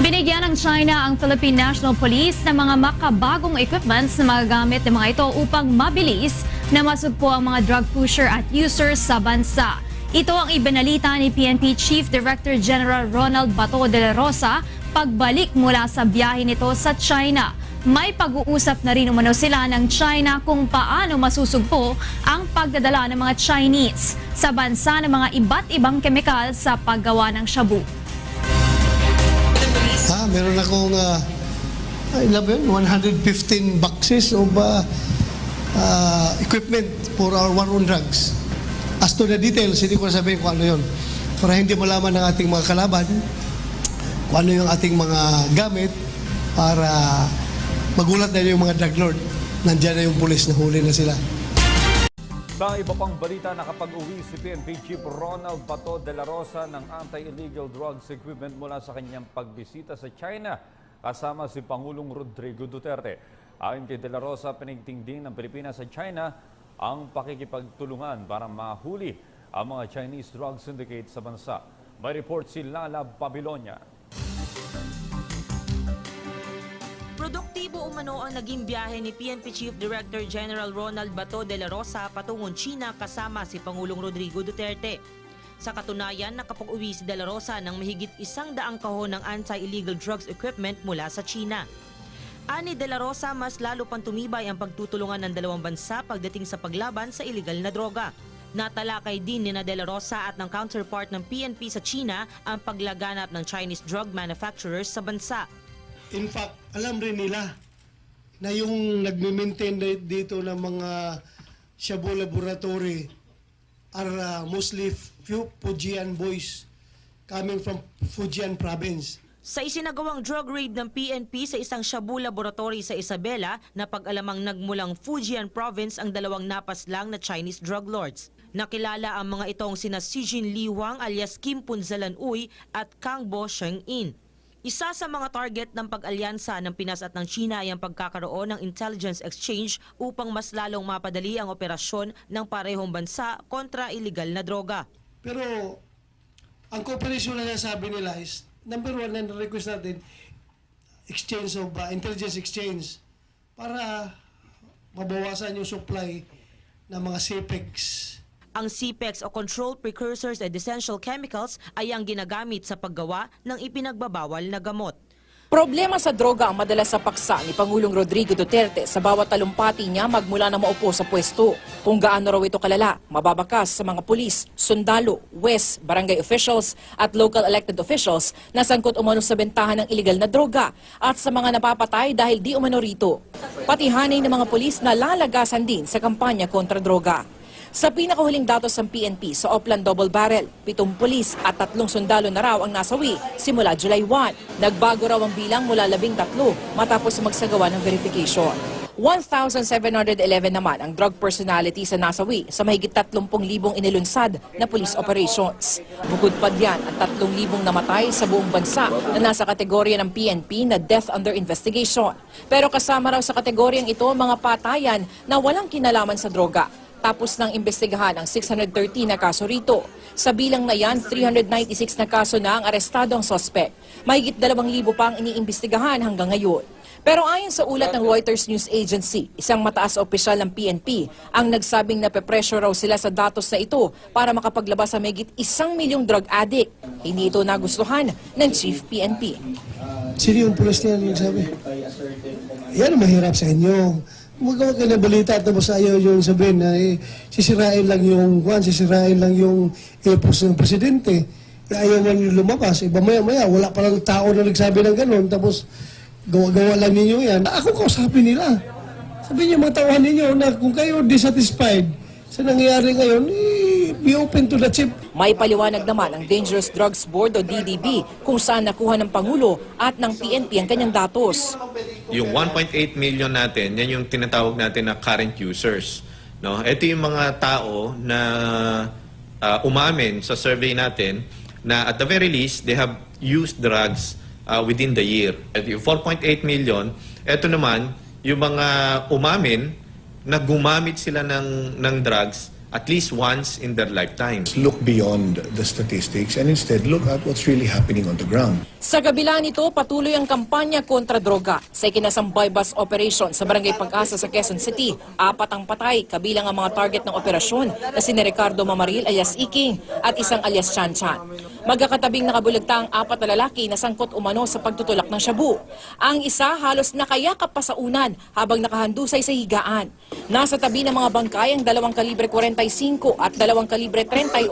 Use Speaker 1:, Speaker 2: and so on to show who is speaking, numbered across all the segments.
Speaker 1: Binigyan ng China ang Philippine National Police ng mga makabagong equipments na magagamit ng mga ito upang mabilis na masugpo ang mga drug pusher at users sa bansa. Ito ang ibinalita ni PNP Chief Director General Ronald Bato de la Rosa pagbalik mula sa biyahe nito sa China. May pag-uusap na rin umano sila ng China kung paano masusugpo ang pagdadala ng mga Chinese sa bansa ng mga iba't ibang kemikal sa paggawa ng shabu.
Speaker 2: Meron akong uh, ilan ba yun? 115 boxes of uh, uh, equipment for our war on drugs. As to the details, hindi ko sabihin kung ano yun. Para hindi malaman ng ating mga kalaban kung ano yung ating mga gamit para magulat na yung mga drug lord. Nandiyan na yung pulis na huli na sila.
Speaker 3: Sa iba pang balita, nakapag-uwi si PNP Chief Ronald Bato de la Rosa ng anti-illegal drugs equipment mula sa kanyang pagbisita sa China kasama si Pangulong Rodrigo Duterte. Ayon kay de la Rosa, pinigtingding ng Pilipinas sa China ang pakikipagtulungan para mahuli ang mga Chinese drug syndicate sa bansa. May report si Lala Babilonia.
Speaker 4: Umano ang naging biyahe ni PNP Chief Director General Ronald Bato de la Rosa patungong China kasama si Pangulong Rodrigo Duterte. Sa katunayan, nakapag-uwi si de la Rosa ng mahigit isang daang kahon ng anti-illegal drugs equipment mula sa China. Ani de la Rosa, mas lalo pang tumibay ang pagtutulungan ng dalawang bansa pagdating sa paglaban sa illegal na droga. Natalakay din ni na de la Rosa at ng counterpart ng PNP sa China ang paglaganap ng Chinese drug manufacturers sa bansa.
Speaker 2: In fact, alam rin nila na yung nagme-maintain di- dito ng mga Shabu Laboratory are uh, mostly Fujian boys coming from Fujian province.
Speaker 4: Sa isinagawang drug raid ng PNP sa isang Shabu laboratory sa Isabela, napag-alamang nagmulang Fujian province ang dalawang napaslang na Chinese drug lords. Nakilala ang mga itong sina Sijin Li Wang alias Kim Punzalan Uy at Kang Bo Sheng In. Isa sa mga target ng pag-alyansa ng Pinas at ng China ay ang pagkakaroon ng intelligence exchange upang mas lalong mapadali ang operasyon ng parehong bansa kontra illegal na droga.
Speaker 2: Pero ang cooperation na sabi nila is number one na request natin exchange of uh, intelligence exchange para mabawasan yung supply ng mga CPEX.
Speaker 4: Ang CPEX o Controlled Precursors and Essential Chemicals ay ang ginagamit sa paggawa ng ipinagbabawal na gamot.
Speaker 5: Problema sa droga ang madalas sa paksa ni Pangulong Rodrigo Duterte sa bawat talumpati niya magmula na maupo sa pwesto. Kung gaano raw ito kalala, mababakas sa mga pulis, sundalo, wes, barangay officials at local elected officials na sangkot umano sa bentahan ng iligal na droga at sa mga napapatay dahil di umano rito. Pati hanay ng mga pulis na lalagasan din sa kampanya kontra droga. Sa pinakahuling datos ng PNP sa Oplan Double Barrel, pitong pulis at tatlong sundalo na raw ang nasawi simula July 1. Nagbago raw ang bilang mula labing tatlo matapos magsagawa ng verification. 1,711 naman ang drug personality sa nasawi sa mahigit 30,000 inilunsad na police operations. Bukod pa diyan ang 3,000 namatay sa buong bansa na nasa kategorya ng PNP na death under investigation. Pero kasama raw sa kategoryang ito mga patayan na walang kinalaman sa droga. Tapos nang imbestigahan ang 613 na kaso rito. Sa bilang na yan, 396 na kaso na ang arestado ang sospek. Mahigit 2,000 pa ang iniimbestigahan hanggang ngayon. Pero ayon sa ulat ng Reuters News Agency, isang mataas na opisyal ng PNP ang nagsabing nape-pressure raw sila sa datos na ito para makapaglabas sa mahigit isang milyong drug addict. Hindi ito nagustuhan ng Chief PNP.
Speaker 2: Sino yung pulis yung sabi? Yan ang mahirap sa inyo. Magawa kayo ng balita tapos ayaw yung sabihin na eh, sisirain lang yung kwan, sisirain lang yung epos ng presidente. Eh, Ayaw man yung lumabas. Iba maya maya, wala palang tao na nagsabi ng gano'n. Tapos gawa-gawa lang ninyo yan. Ako kausapin nila. Sabi niyo mga tauhan ninyo na kung kayo dissatisfied sa nangyayari ngayon, eh, be open to the chip.
Speaker 5: May paliwanag naman ang Dangerous Drugs Board o DDB kung saan nakuha ng Pangulo at ng PNP ang kanyang datos.
Speaker 6: Yung 1.8 million natin, yan yung tinatawag natin na current users. No? Ito yung mga tao na ah, umamin sa survey natin na at the very least, they have used drugs ah, within the year. At yung 4.8 million, ito naman, yung mga umamin na gumamit sila ng, ng drugs at least once in their lifetime.
Speaker 7: look beyond the statistics and instead look at what's really happening on the ground.
Speaker 5: Sa kabila nito, patuloy ang kampanya kontra droga. Sa ikinasang bypass operation sa Barangay Pag-asa sa Quezon City, apat ang patay, kabilang ang mga target ng operasyon na si Ricardo Mamaril alias Iking at isang alias Chan Chan. Magkakatabing nakabulagta ang apat na lalaki na sangkot umano sa pagtutulak ng shabu. Ang isa halos nakayakap pa sa unan habang nakahandusay sa higaan. Nasa tabi ng mga bangkay ang dalawang kalibre 45 at dalawang kalibre 38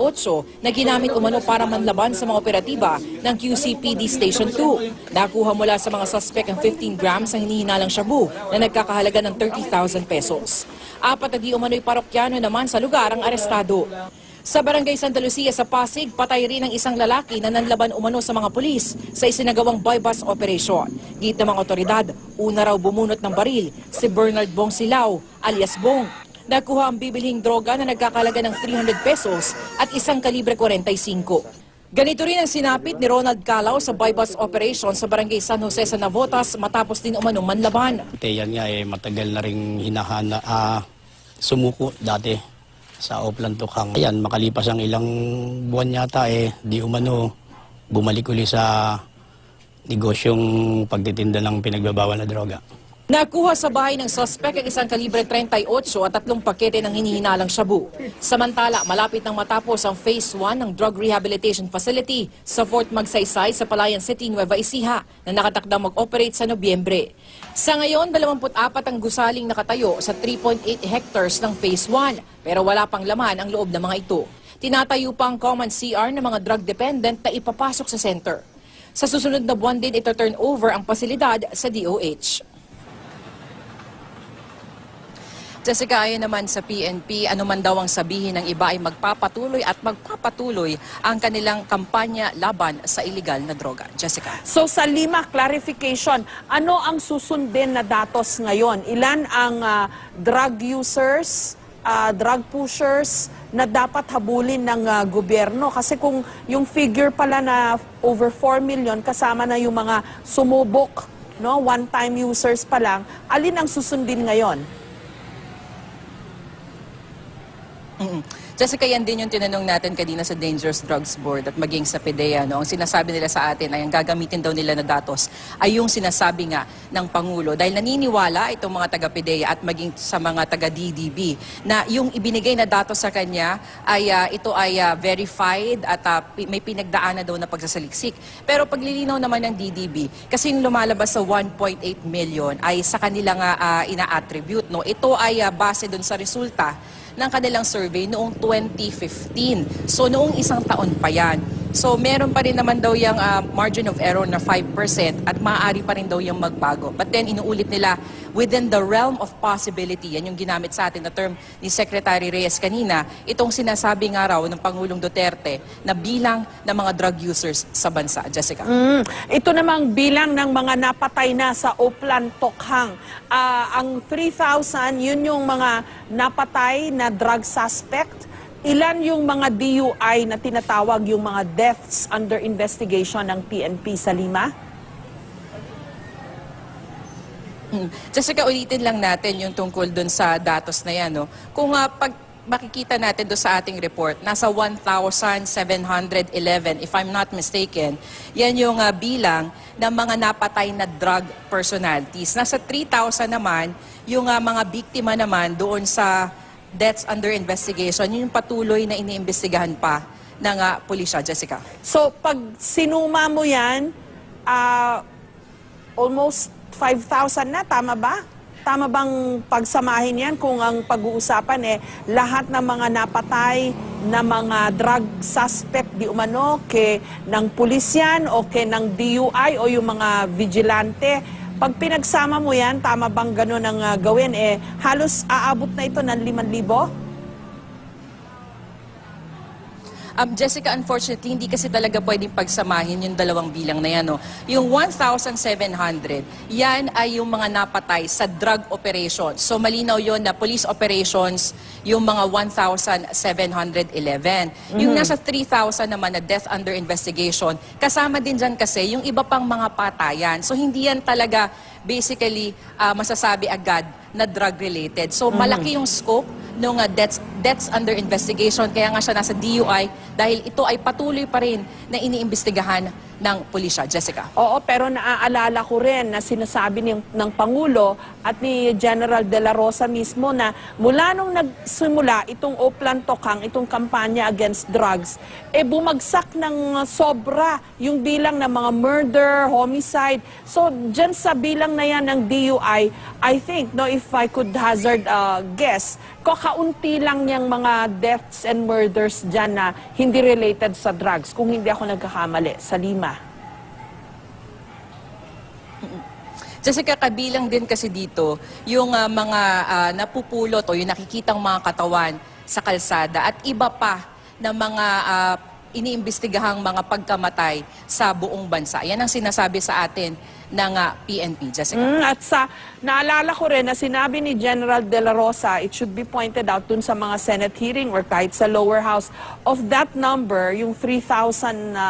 Speaker 5: na ginamit umano para manlaban sa mga operatiba ng QCPD Station 2. Nakuha mula sa mga suspect ang 15 grams ang hinihinalang shabu na nagkakahalaga ng 30,000 pesos. Apat na di umano'y parokyano naman sa lugar ang arestado. Sa barangay Santa Lucia sa Pasig, patay rin ang isang lalaki na nanlaban umano sa mga pulis sa isinagawang bypass operation. Git ng mga otoridad, una raw bumunot ng baril si Bernard Bong Silao alias Bong. Nakuha ang bibilhing droga na nagkakalaga ng 300 pesos at isang kalibre 45. Ganito rin ang sinapit ni Ronald Calao sa bypass operation sa barangay San Jose sa Navotas matapos din umanong manlaban.
Speaker 8: Yan nga eh, matagal na rin hinahana, ah, sumuko dati sa Oplan Tukhang. Ayan, makalipas ang ilang buwan yata eh, di umano, bumalik uli sa negosyong pagtitinda ng pinagbabawal na droga.
Speaker 5: Nakuha sa bahay ng suspect ang isang kalibre 38 at tatlong pakete ng hinihinalang shabu. Samantala, malapit nang matapos ang Phase 1 ng Drug Rehabilitation Facility sa Fort Magsaysay sa Palayan City, Nueva Ecija na nakatakdang mag-operate sa Nobyembre. Sa ngayon, 24 ang gusaling nakatayo sa 3.8 hectares ng Phase 1 pero wala pang laman ang loob ng mga ito. Tinatayo pa ang common CR ng mga drug dependent na ipapasok sa center. Sa susunod na buwan din ito turn over ang pasilidad sa DOH. Jessica, ayon naman sa PNP, ano man daw ang sabihin ng iba ay magpapatuloy at magpapatuloy ang kanilang kampanya laban sa illegal na droga. Jessica.
Speaker 9: So sa lima clarification, ano ang susundin na datos ngayon? Ilan ang ah, drug users, ah, drug pushers na dapat habulin ng ah, gobyerno? Kasi kung yung figure pala na over 4 million kasama na yung mga sumubok, no, one-time users pa lang, alin ang susundin ngayon?
Speaker 5: Mm-mm. Jessica, yan din yung tinanong natin kanina sa Dangerous Drugs Board at maging sa PDEA. No? Ang sinasabi nila sa atin ay ang gagamitin daw nila na datos ay yung sinasabi nga ng Pangulo. Dahil naniniwala itong mga taga-PDEA at maging sa mga taga-DDB na yung ibinigay na datos sa kanya ay ah, ito ay ah, verified at pi- may pinagdaanan daw na pagsasaliksik. Pero paglilinaw naman ng DDB, kasi yung lumalabas sa 1.8 million ay sa kanila nga ah, ina-attribute. No? Ito ay ah, base dun sa resulta ng kanilang survey noong 2015. So noong isang taon pa yan. So meron pa rin naman daw yung ah, margin of error na 5% at maaari pa rin daw yung magbago. But then inuulit nila within the realm of possibility. Yan yung ginamit sa atin na term ni Secretary Reyes kanina. Itong sinasabi nga raw ng Pangulong Duterte na bilang ng mga drug users sa bansa. Jessica.
Speaker 9: Mm, ito namang bilang ng mga napatay na sa Oplan Tokhang. Ah, ang 3,000, yun yung mga napatay na drug suspect. Ilan yung mga DUI na tinatawag yung mga deaths under investigation ng PNP sa Lima?
Speaker 5: Mm. Jessica, ulitin lang natin yung tungkol dun sa datos na yan. No? Kung ah, pag makikita natin doon sa ating report, nasa 1,711, if I'm not mistaken, yan yung ah, bilang ng mga napatay na drug personalities. Nasa 3,000 naman, yung ah, mga biktima naman doon sa deaths under investigation, yun yung patuloy na iniimbestigahan pa ng ah, pulisya, Jessica.
Speaker 9: So, pag sinuma mo yan, ah, almost 5,000 na, tama ba? Tama bang pagsamahin yan kung ang pag-uusapan eh lahat ng mga napatay na mga drug suspect di umano ke ng pulisyan o ke ng DUI o yung mga vigilante pag pinagsama mo yan, tama bang gano'n ang ah, gawin? Eh, halos aabot na ito ng 5,000?
Speaker 5: Um, Jessica, unfortunately, hindi kasi talaga pwedeng pagsamahin yung dalawang bilang na yan. No? Yung 1,700, yan ay yung mga napatay sa drug operations. So malinaw yon na police operations, yung mga 1,711. Yung nasa 3,000 naman na death under investigation, kasama din dyan kasi yung iba pang mga patayan. So hindi yan talaga basically ah, masasabi agad na drug-related. So malaki yung scope ng uh, deaths deaths under investigation. Kaya nga siya nasa DUI dahil ito ay patuloy pa rin na iniimbestigahan ng pulisya. Jessica.
Speaker 9: Oo, pero naaalala ko rin na sinasabi ng, ng Pangulo at ni General De La Rosa mismo na mula nung nagsimula itong Oplan Tokang, itong kampanya against drugs, eh bumagsak ng uh, sobra yung bilang ng mga murder, homicide. So, dyan sa bilang na yan ng DUI, I think, no, if I could hazard a guess, kakaunti lang yung mga deaths and murders dyan na hindi related sa drugs, kung hindi ako nagkakamali, sa Lima.
Speaker 5: Jessica, kabilang din kasi dito yung ah, mga ah, napupulot o yung nakikitang mga katawan sa kalsada at iba pa na mga ah, iniimbestigahang mga pagkamatay sa buong bansa. Yan ang sinasabi sa atin ng ah, PNP, Jessica.
Speaker 9: Mm, at sa, naalala ko rin na sinabi ni General De La Rosa, it should be pointed out dun sa mga Senate hearing or kahit sa lower house, of that number, yung 3,000 na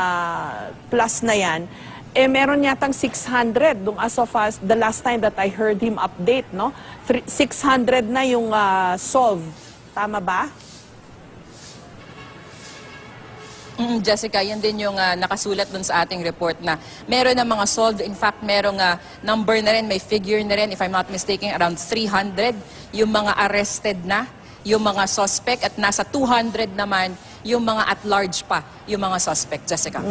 Speaker 9: plus na yan, eh meron yatang 600 dung as of us, the last time that I heard him update, no? Three- 600 na yung ah, solved. Tama ba?
Speaker 5: Mm, Jessica, yan din yung ah, nakasulat dun sa ating report na meron na mga solved. In fact, merong ah, number na rin, may figure na rin, if I'm not mistaken, around 300 yung mga arrested na, yung mga suspect at nasa 200 naman yung mga at large pa, yung mga suspect. Jessica.